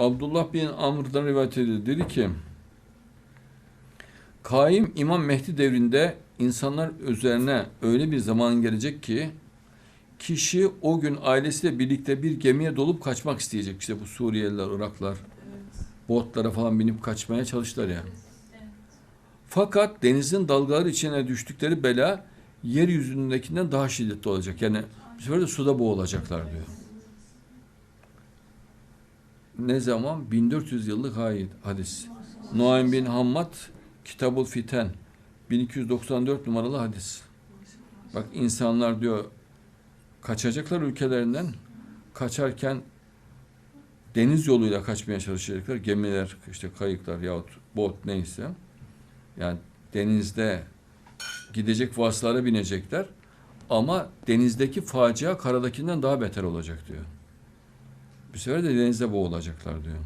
Abdullah bin Amr'dan rivayet edildi. Dedi ki Kaim İmam Mehdi devrinde insanlar üzerine öyle bir zaman gelecek ki kişi o gün ailesiyle birlikte bir gemiye dolup kaçmak isteyecek. İşte bu Suriyeliler, Iraklar botlara falan binip kaçmaya çalıştılar ya. Fakat denizin dalgaları içine düştükleri bela yeryüzündekinden daha şiddetli olacak. Yani bu sefer de suda boğulacaklar diyor. Ne zaman? 1400 yıllık hadis. Nuaym bin Hammad Kitabul Fiten 1294 numaralı hadis. Bak insanlar diyor kaçacaklar ülkelerinden kaçarken deniz yoluyla kaçmaya çalışacaklar. Gemiler, işte kayıklar yahut bot neyse. Yani denizde gidecek vasıtalara binecekler. Ama denizdeki facia karadakinden daha beter olacak diyor. Bir sefer de denizde boğulacaklar diyor.